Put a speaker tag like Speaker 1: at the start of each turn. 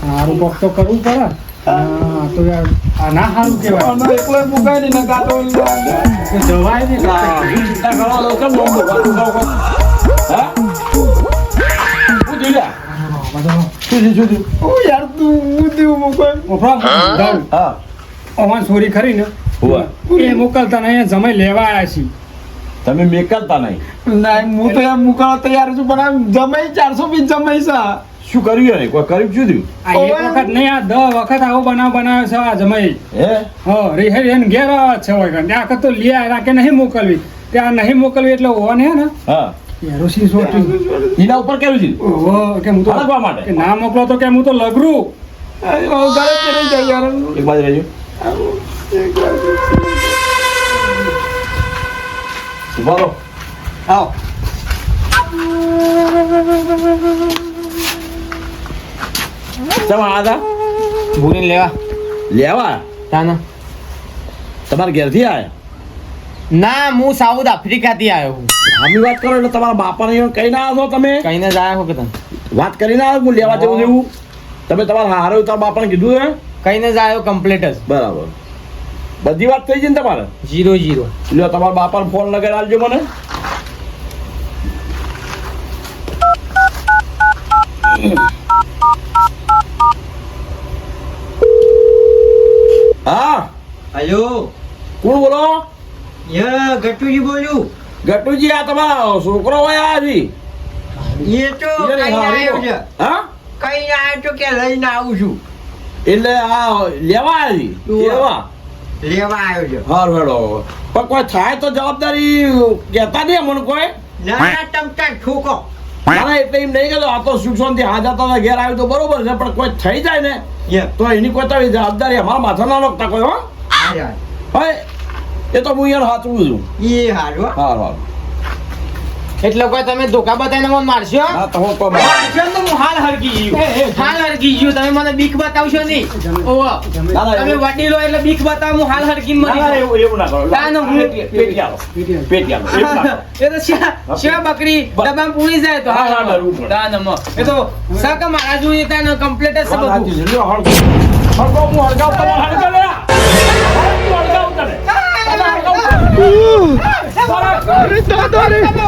Speaker 1: સારું કોક તો કરવું પડે. તો યાર આ ના સારું કહેવાય.
Speaker 2: એકલો મુકાય નહીં.
Speaker 1: જવાય
Speaker 3: ચિંતા? હા?
Speaker 1: બધો
Speaker 2: હું.
Speaker 1: ઓવાન સોરી ખરી ને. એ મોકલતા નહીં જમાઈ લેવા આવ્યા છીએ.
Speaker 3: તમે મેકલતા નહીં.
Speaker 2: ના હું તો એમ મુકાવા તૈયાર છું પણ આમ જમાઈ ચારસો બી જમાઈ છે.
Speaker 3: શું કર્યું એને? કોઈ કર્યું શું થયું?
Speaker 1: આ એક વખત નહીં આ દસ વખત આવો બનાવ બનાવ્યો છે આ જમાઈ.
Speaker 3: હે?
Speaker 1: હ રે એને ઘેર આવે છે હોય ત્યાં કતો લ્યા રાખે નહીં મોકલવી. ત્યાં નહીં મોકલવી એટલે ઓવાને હે ને
Speaker 3: હા.
Speaker 1: એરોસી સોટી.
Speaker 3: એના ઉપર કેવું છે
Speaker 1: ઓ કે હું તો
Speaker 3: હળગવા માટે.
Speaker 1: કે ના મોકલો તો કે હું તો લગરું
Speaker 2: ઘરે ચડી જાય યાર.
Speaker 3: એક બાજુ રહેજો. બોલો
Speaker 2: આવ.
Speaker 3: શેમાં આવ્યા હતા?
Speaker 4: ભૂરીને લેવા.
Speaker 3: લેવા?
Speaker 4: તાના.
Speaker 3: તમારા ઘેરથી આવ્યા
Speaker 4: ના હું સાઉથ આફ્રિકાથી આવ્યો હું.
Speaker 3: આમી વાત કરો એટલે તમારા બાપાને કઈ ના આવ્યો તમે?
Speaker 4: કઈને જ આવ્યો કે તમે
Speaker 3: વાત કરીને આવ્યો હું લેવા જેવું જેવું તમે તમારા હારો તારા બાપાને કીધું હે?
Speaker 4: કઈને જ આવ્યો કમ્પ્લીટ જ.
Speaker 3: બરાબર. બધી વાત થઈ ગઈ ને તમારે?
Speaker 4: જીરો જીરો
Speaker 3: લ્યો તમારા બાપાને ફોન લગાડી આલજો મને. હા
Speaker 5: હલો
Speaker 3: કોણ બોલો?
Speaker 5: યે ગટુજી બોલું.
Speaker 3: ગટુજી આ તમારો છોકરો હોય આજી.
Speaker 5: એ તો કઈ આવ્યો છે.
Speaker 3: હા?
Speaker 5: કઈ આવ્યો તો કે લઈને આવું છું.
Speaker 3: એટલે આ લેવા આવી લેવા?
Speaker 5: લેવા આવ્યો છે.
Speaker 3: હાર હેડો પણ કોઈ થાય તો જવાબદારી કહેતા નહીં મને કોઈ?
Speaker 5: ના તમતા તમ મારા ઠોકો.
Speaker 3: ના, એટલે એમ નહીં કહેતો. આ તો શાંતિ હાજર હતા ઘેર આવ્યું તો બરોબર છે પણ કોઈ થઈ જાય ને તો એની કોઈ જવાબદારી અમારા માથા ના નોખતા કોઈ હો. હોય એ તો હું યાર સાચવું છું
Speaker 5: એ હારું
Speaker 3: હા હા
Speaker 4: એટલે કોઈ તમે ધોકા બતાવીને મને મારશો
Speaker 3: હા તો હું કોઈ
Speaker 4: મારશો તો હું હાલ હરકી ગયો હાલ હરકી ગયો તમે મને બીક બતાવશો નહીં ઓહો તમે વડીલો એટલે બીક બતાવ હું હાલ હરકી
Speaker 3: મને ના, એવું એવું ના કરો
Speaker 4: ના, ના, હું-
Speaker 3: પેટી- આવો પેટી કરો.
Speaker 4: એ તો શ્યા શ્યા બકરી ડબ્બામાં પૂરી જાય તો
Speaker 3: હા, હા.
Speaker 4: ના, ના, મ. એ તો સાકા મારા જોઈએ ત્યાં કમ્પ્લીટ જ બધું.
Speaker 3: હળગો, હું હળગાવું, તમે હળગો બરાબર.